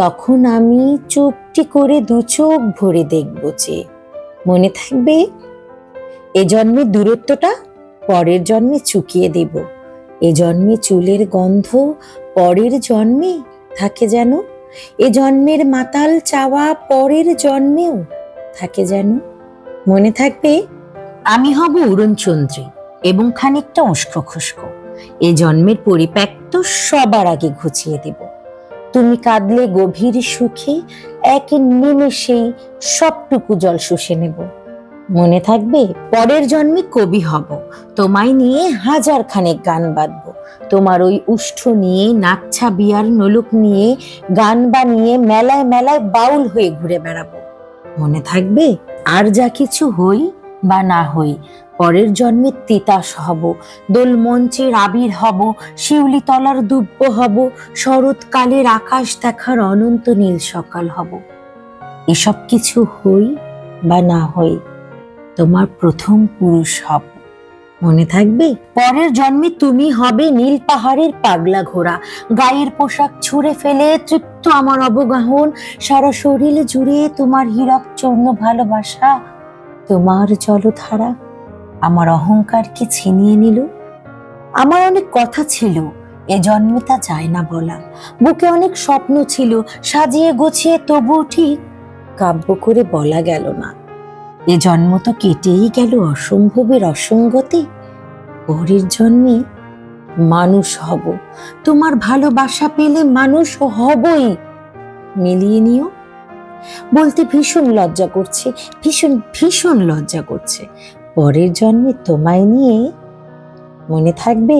তখন আমি চুপটি করে দু চোখ ভরে দেখব যে মনে থাকবে এ জন্মের দূরত্বটা পরের জন্মে চুকিয়ে দেব। এ জন্মে চুলের গন্ধ পরের জন্মে থাকে যেন। এ জন্মের মাতাল চাওয়া পরের জন্মেও থাকে যেন। মনে থাকবে আমি হব উড়নচন্দ্রী এবং খানিকটা উস্কো খুস্কো এ জন্মের পরিপ্যাক্ত সবার আগে ঘুচিয়ে দেব। তুমি কাঁদলে গভীর সুখে, এক নিমেষেই সবটুকু জল শুষে নেব। মনে থাকবে, পরের জন্মে কবি হব। তোমায় নিয়ে হাজার খানেক গান বাঁধব। তোমার ওই উষ্ঠ নিয়ে নাচ্ছা বিয়ার নলুক নিয়ে, গান বানিয়ে মেলায় মেলায় বাউল হয়ে ঘুরে বেড়াবো। মনে থাকবে, আর যা কিছু হই বা না হই পরের জন্মে তিতাস হব। দোল মঞ্চের আবির হব, শিউলি তলার দুব্য হব শরৎকালের আকাশ দেখার অনন্ত নীল সকাল হব। এসব কিছু হই বা না হই, তোমার প্রথম পুরুষ হব। মনে থাকবে? পরের জন্মে তুমি হবে নীল পাহাড়ের পাগলা ঘোড়া। গায়ের পোশাক ছুঁড়ে ফেলে তৃপ্ত আমার অবগাহন। সারা শরীর জুড়ে তোমার হীরক চূর্ণ ভালোবাসা, তোমার জলধারা। আমার অহংকারকে ছিনিয়ে নিল? আমার অনেক কথা ছিল, এ জন্মে তা যায় না বলা। বুকে অনেক স্বপ্ন ছিল, সাজিয়ে গুছিয়ে তবু ঠিক কাব্য করে বলা গেল না। এ জন্ম তো কেটেই গেল অসম্ভবের অসঙ্গতি। পরের জন্মে মানুষ হব, তোমার ভালোবাসা পেলে মানুষ হবই। মিলিয়ে নিও। বলতে ভীষণ লজ্জা করছে, ভীষণ ভীষণ লজ্জা করছে। পরের জন্মে তোমায় নিয়ে মনে থাকবে